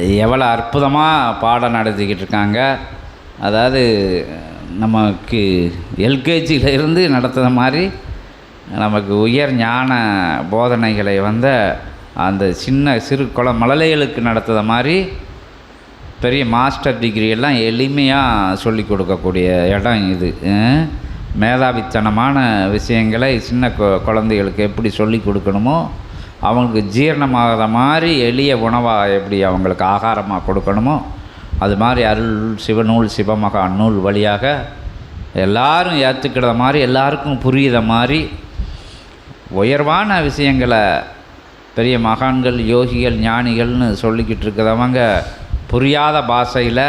எவ்வளோ அற்புதமாக பாடம் நடத்திக்கிட்டு இருக்காங்க. அதாவது நமக்கு எல்கேஜியிலிருந்து நடத்துகிற மாதிரி நமக்கு உயர் ஞான போதனைகளை வந்த அந்த சின்ன சிறு குள மழலைகளுக்கு நடத்துகிற மாதிரி பெரிய மாஸ்டர் டிகிரி எல்லாம் எளிமையாக சொல்லி கொடுக்கக்கூடிய இடம் இது. மேதாவித்தனமான விஷயங்களை சின்ன கொ- குழந்தைகளுக்கு எப்படி சொல்லி கொடுக்கணுமோ அவங்களுக்கு ஜீரணமாகாத மாதிரி எளிய உணவாக எப்படி அவங்களுக்கு ஆகாரமாக கொடுக்கணுமோ அது மாதிரி அருள் சிவநூல் சிவமகா நூல் வழியாக எல்லாரும் ஏற்றுக்கிற மாதிரி எல்லாருக்கும் புரியுற மாதிரி உயர்வான விஷயங்களை பெரிய மகான்கள் யோகிகள் ஞானிகள்னு சொல்லிக்கிட்டு இருக்கிறவங்க புரியாத பாஷையில்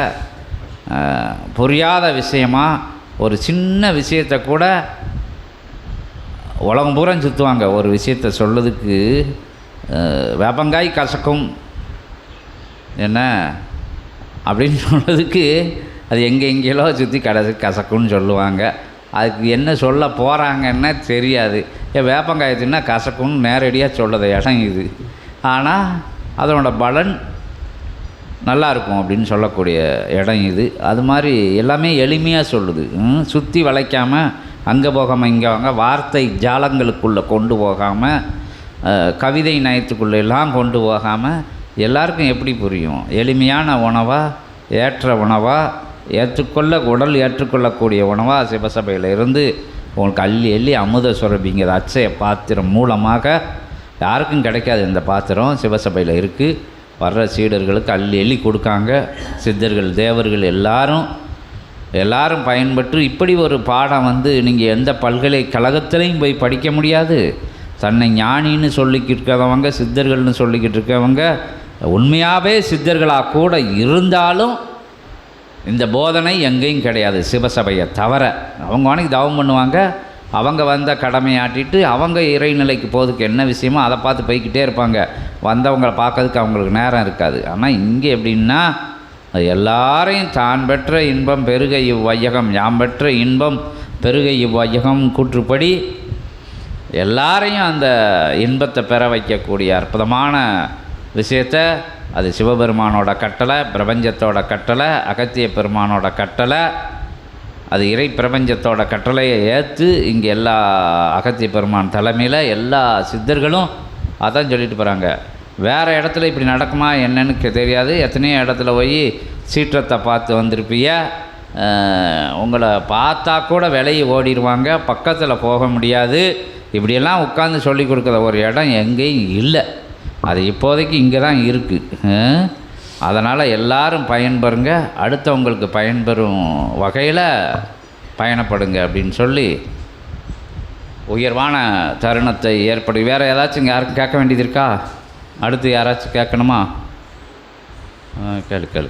புரியாத விஷயமாக ஒரு சின்ன விஷயத்தை கூட உலகம் பூரா சுற்றுவாங்க ஒரு விஷயத்த சொல்லதுக்கு வேப்பங்காய் கசக்கும். என்ன? அப்படின்னு சொன்னதுக்கு அது எங்கே எங்கேயோ சுற்றி கடைசி கசக்குன்னு சொல்லுவாங்க. அதுக்கு என்ன சொல்ல போகிறாங்கன்னா தெரியாது. ஏன் வேப்பங்காய் தின்னா கசக்குன்னு நேரடியாக சொல்லத இடம் இது. ஆனால் அதனோட பலன் நல்லா இருக்கும் அப்படின்னு சொல்லக்கூடிய இடம் இது. அது மாதிரி எல்லாமே எளிமையாக சொல்லுது. சுற்றி வளைக்காமல் அங்கே போகாமல் இங்கே வாங்க. வார்த்தை ஜாலங்களுக்குள்ளே கொண்டு போகாமல் கவிதை நயத்துக்குள்ளே எல்லாம் கொண்டு போகாமல் எல்லாருக்கும் எப்படி புரியும்? எளிமையான உணவாக ஏற்ற உணவாக ஏற்றுக்கொள்ள உடல் ஏற்றுக்கொள்ளக்கூடிய உணவாக சிவசபையில் இருந்து உங்களுக்கு அள்ளி அள்ளி அமுத சுரபிங்கிற அச்சய பாத்திரம் மூலமாக யாருக்கும் கிடைக்காது இந்த பாத்திரம். சிவசபையில் இருக்குது வர்ற சீடர்களுக்கு அள்ளி அள்ளி கொடுக்காங்க. சித்தர்கள் தேவர்கள் எல்லாரும் எல்லாரும் பயன்பெற்று இப்படி ஒரு பாடம் வந்து நீங்கள் எந்த பல்கலைக்கழகத்திலையும் போய் படிக்க முடியாது. தன்னை ஞானின்னு சொல்லிக்கிட்டு இருக்கிறவங்க சித்தர்கள்னு சொல்லிக்கிட்டு இருக்கவங்க உண்மையாகவே சித்தர்களாக கூட இருந்தாலும் இந்த போதனை எங்கேயும் கிடையாது. சிவசபையை தவிர. அவங்க வாணிக்கு தவம் பண்ணுவாங்க. அவங்க வந்த கடமையாட்டிட்டு அவங்க இறைநிலைக்கு போகிறதுக்கு என்ன விஷயமோ அதை பார்த்து போய்கிட்டே இருப்பாங்க. வந்தவங்களை பார்க்கறதுக்கு அவங்களுக்கு நேரம் இருக்காது. ஆனால் இங்கே எப்படின்னா அது எல்லாரையும் தான் பெற்ற இன்பம் பெருக இவ்வையகம். யாம் பெற்ற இன்பம் பெருக இவ்வையகம். கூற்றுப்படி எல்லாரையும் அந்த இன்பத்தை பெற வைக்கக்கூடிய அற்புதமான விஷயத்த அது சிவபெருமானோட கட்டளை பிரபஞ்சத்தோட கட்டளை அகத்திய பெருமானோட கட்டளை அது இறை பிரபஞ்சத்தோட கட்டளையை ஏற்று இங்கே எல்லா அகத்திய பெருமான் தலைமையில் எல்லா சித்தர்களும் அதான் சொல்லிட்டு போகிறாங்க வேறு இடத்துல இப்படி நடக்குமா என்னன்னு கே- தெரியாது. எத்தனையோ இடத்துல போய் சீற்றத்தை பார்த்து வந்திருப்பிய உங்களை பார்த்தா கூட விலையை ஓடிடுவாங்க. பக்கத்தில் போக முடியாது. இப்படியெல்லாம் உட்காந்து சொல்லி கொடுக்குற ஒரு இடம் எங்கேயும் இல்லை. அது இப்போதைக்கு இங்கே தான் இருக்குது அதனால் எல்லாரும் பயன்பெறுங்க. அடுத்தவங்களுக்கு பயன்பெறும் வகையில் பயணப்படுங்க அப்படின்னு சொல்லி உயர்வான தருணத்தை ஏற்படு வேறு ஏதாச்சும் இங்கே யாருக்கும் கேட்க வேண்டியது இருக்கா? அடுத்து யாராச்சும் கேட்கணுமா ஆ, கேளு கேளு